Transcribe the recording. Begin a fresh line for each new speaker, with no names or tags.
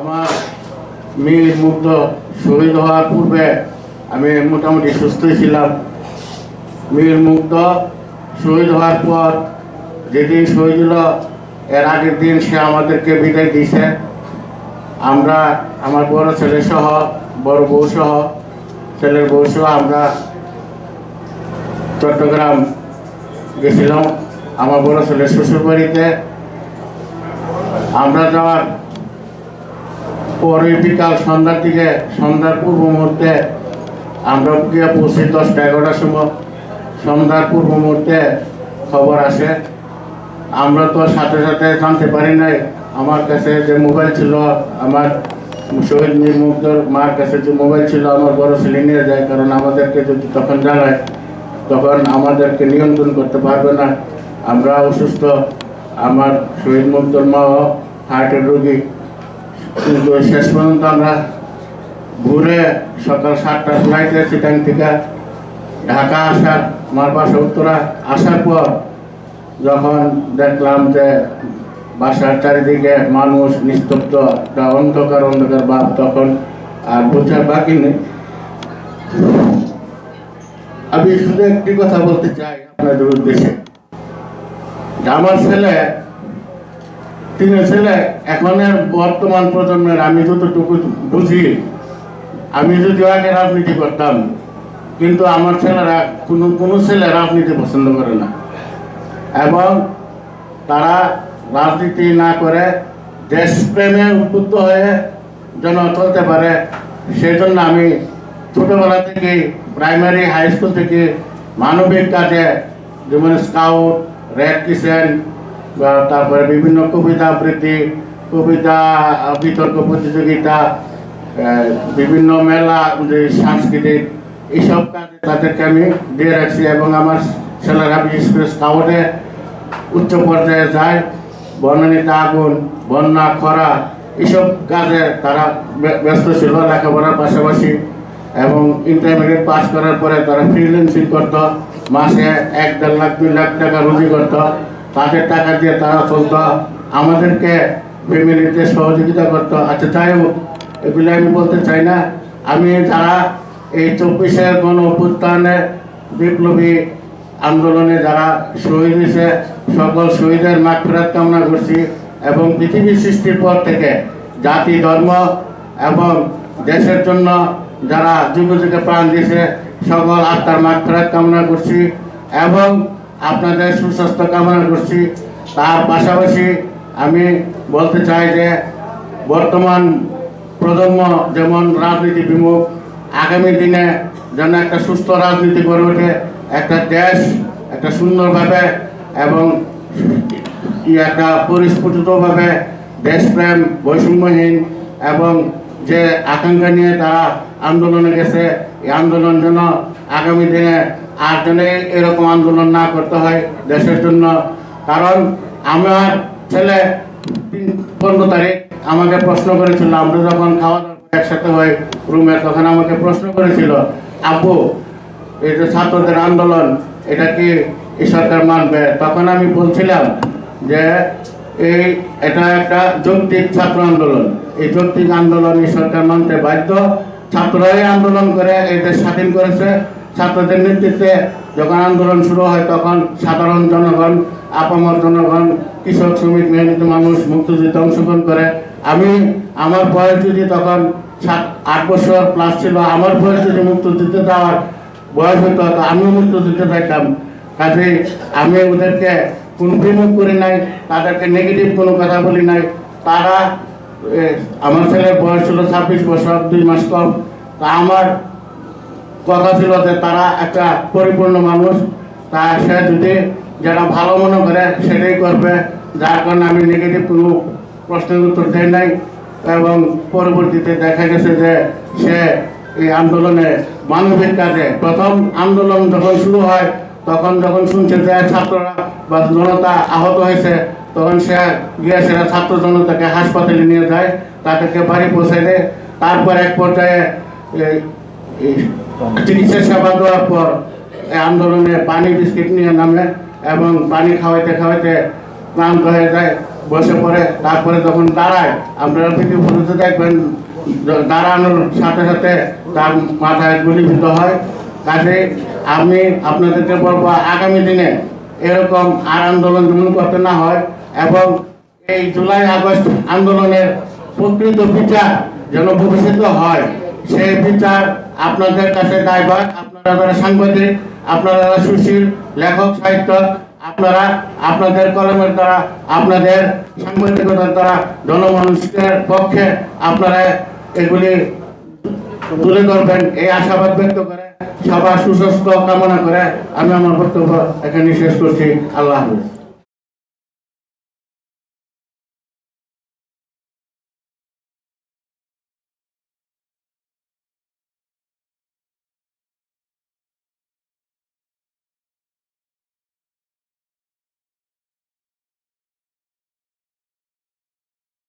আমার মেয়ে মুগ্ধ শহীদ হওয়ার পূর্বে আমি মোটামুটি সুস্থই ছিলাম। মেয়ের মুগ্ধ শহীদ হওয়ার পর যেদিন শহীদ হলো, এর আগের দিন সে আমাদেরকে বিদায় দিয়েছে। আমরা, আমার বড় ছেলে সহ, বড় বউ সহ, ছেলের বউ সহ আমরা চট্টগ্রাম গেছিলাম। আমার বড় ছেলের শ্বশুর বাড়িতে আমরা যাওয়ার পরে বিকাল সন্ধ্যার দিকে, সন্ধ্যার পূর্ব মুহূর্তে আমরা গিয়ে পৌঁছি দশটা এগারোটার সময়। সন্ধ্যার পূর্ব মুহূর্তে খবর আসে। আমরা তো সাথে সাথে জানতে পারি নাই। আমার কাছে যে মোবাইল ছিল, আমার শহীদ মীর মার কাছে যে মোবাইল ছিল, আমার বড় ছেলে নিয়ে যায়, কারণ আমাদেরকে যদি তখন জানায়, তখন আমাদেরকে নিয়ন্ত্রণ করতে পারবে না। আমরা অসুস্থ। আমার শহীদ মুগ্ধর মাও হার্টের রোগী। কিন্তু শেষ পর্যন্ত আমরা ঘুরে সকাল সাতটার ফ্লাইটে চিটাং থেকে ঢাকা আসার, আমার উত্তরা আসার পর যখন দেখলাম যে বাসার চারিদিকে মানুষ নিস্তব্ধ, একটা অন্ধকার অন্ধকার ভাব তখন আর বোঝার বাকি নেই। আমি শুধু একটি কথা বলতে চাই আপনাদের উদ্দেশ্যে। আমার ছেলে তিন ছেলে এখনের বর্তমান প্রজন্মের, আমি যতটুকু বুঝি, আমি যদি আগে রাজনীতি করতাম, কিন্তু আমার ছেলেরা, কোনো কোনো ছেলে রাজনীতি পছন্দ করে না। এবং তারা রাজনীতি না করে দেশপ্রেমে উদ্বুদ্ধ হয়ে যেন চলতে পারে সেই জন্য আমি ছোটোবেলা থেকে প্রাইমারি হাই স্কুল থেকে মানবিক কাজে, যেমন স্কাউট রেড কিচেন বা তারপরে বিভিন্ন কবিতা আবৃত্তি, কবিতা বিতর্ক প্রতিযোগিতা বিভিন্ন মেলা সাংস্কৃতিক, এইসব কাজে তাদেরকে আমি দিয়ে রাখছি এবং আমার ছেলেরা বিশেষ করে স্কাউটে উচ্চ পর্যায়ে যায়। বনানীতে আগুন, বন্যা, খরা, এইসব কাজে তারা ব্য- ব্যস্ত ছিল লেখাপড়ার পাশাপাশি এবং ইন্টারমিডিয়েট পাস করার পরে তারা ফ্রিল্যান্সিং করতো, মাসে এক দেড় লাখ, দুই লাখ টাকা রুজি করতো। তাদের টাকা দিয়ে তারা চলতো। আমাদেরকে ফ্যামিলিতে সহযোগিতা করতো। আচ্ছা হোক, এগুলো আমি বলতে চাই না। আমি যারা এই চব্বিশে গণ অভ্যুত্থানে বিপ্লবী আন্দোলনে যারা শহীদ হয়েছে, সকল শহীদের মাঠ ফেরত কামনা করছি এবং পৃথিবী সৃষ্টির পর থেকে জাতি, ধর্ম এবং দেশের জন্য যারা যুগ যুগে প্রাণ দিয়েছে, সকল আত্মার মাঠ ফেরত কামনা করছি এবং আপনাদের সুস্বাস্থ্য কামনা করছি। তার পাশাপাশি আমি বলতে চাই যে, বর্তমান প্রজন্ম যেমন রাজনীতি বিমুখ, আগামী দিনে যেন একটা সুস্থ রাজনীতি গড়ে ওঠে, একটা দেশ, একটা সুন্দরভাবে এবং একটা পরিস্ফুটিতভাবে দেশপ্রেম বৈষম্যহীন এবং যে আকাঙ্ক্ষা নিয়ে তারা আন্দোলনে গেছে, এই আন্দোলন যেন আগামী দিনে আর যেন এরকম আন্দোলন না করতে হয় দেশের জন্য, কারণ আমার ছেলে পনেরো তারিখ আমাকে প্রশ্ন করেছিল আমরা যখন খাওয়া দাওয়া একসাথে হয় রুমে? তখন আমাকে প্রশ্ন করেছিল, আব্বু, এই যে ছাত্রদের আন্দোলন, এটা কি এই সরকার মানবে? তখন আমি বলছিলাম যে, এই, এটা একটা যৌক্তিক ছাত্র আন্দোলন। এই যৌক্তিক আন্দোলন এই সরকার মানতে বাধ্য। ছাত্ররাই আন্দোলন করে, এই দেশ স্বাধীন করেছে। ছাত্রদের নেতৃত্বে যখন আন্দোলন শুরু হয়, তখন সাধারণ জনগণ, আপামর জনগণ, কৃষক, শ্রমিক, মেহনত মানুষ, মুক্তিযুদ্ধে অংশগ্রহণ করে। আমি আমার বয়স যদি তখন সাত, আট বছর প্লাস ছিল, আমার বয়স যদি মুক্তিযুদ্ধে যাওয়ার বয়স হতো আমিও মুক্তিযুদ্ধে যাইতাম। কাজে আমি ওদেরকে কোনো বিমুখ করি নাই, তাদেরকে নেগেটিভ কোনো কথা বলি নাই। তারা আমার ছেলের বয়স ছিল ছাব্বিশ বছর, দুই মাস কম। তা আমার কথা ছিল যে তারা একটা পরিপূর্ণ মানুষ। তা সে যদি যেটা ভালো মনে করে সেটাই করবে, যার কারণে আমি নেগেটিভ কোনো প্রশ্নের উত্তর দেয় নাই এবং পরবর্তীতে দেখা গেছে যে সে এই আন্দোলনে মানবিক কাজে প্রথম আন্দোলন যখন শুরু হয়, তখন যখন শুনছে যে ছাত্ররা বা জনতা আহত হয়েছে, তখন সে গিয়ে সেটা ছাত্র জনতাকে হাসপাতালে নিয়ে যায়, তাদেরকে বাড়ি পৌঁছে দেয়। তারপর এক পর্যায়ে চিকিৎসা সেবা দেওয়ার পর আন্দোলনে পানি বিস্কিট নিয়ে নামে এবং পানি খাওয়াইতে খাওয়াইতে ক্লান্ত হয়ে যায়, বসে পড়ে। তারপরে যখন দাঁড়ায়, আপনারা ভিডিও ফুটেজে দেখবেন, দাঁড়ানোর সাথে সাথে তার মাথায় গুলিবিদ্ধ হয়। কাজে আমি আপনাদেরকে বলব, আগামী দিনে এরকম আর আন্দোলন যেমন করতে না হয় এবং এই জুলাই আগস্ট আন্দোলনের প্রকৃত বিচার যেন ভবিষ্যতে হয়। সেই বিচার আপনাদের কাছে দায়ভার আপনারা যারা সাংবাদিক, আপনারা যারা সুশীল, লেখক সাহিত্য আপনারা আপনাদের কলমের দ্বারা, আপনাদের সাংবাদিকতার দ্বারা জনমানুষের পক্ষে আপনারা এগুলি তুলে ধরবেন। এই আশাবাদ ব্যক্ত করে সবার সুস্বাস্থ্য কামনা করে আমি আমার বক্তব্য এখানে শেষ করছি। আল্লাহ হাফিজ।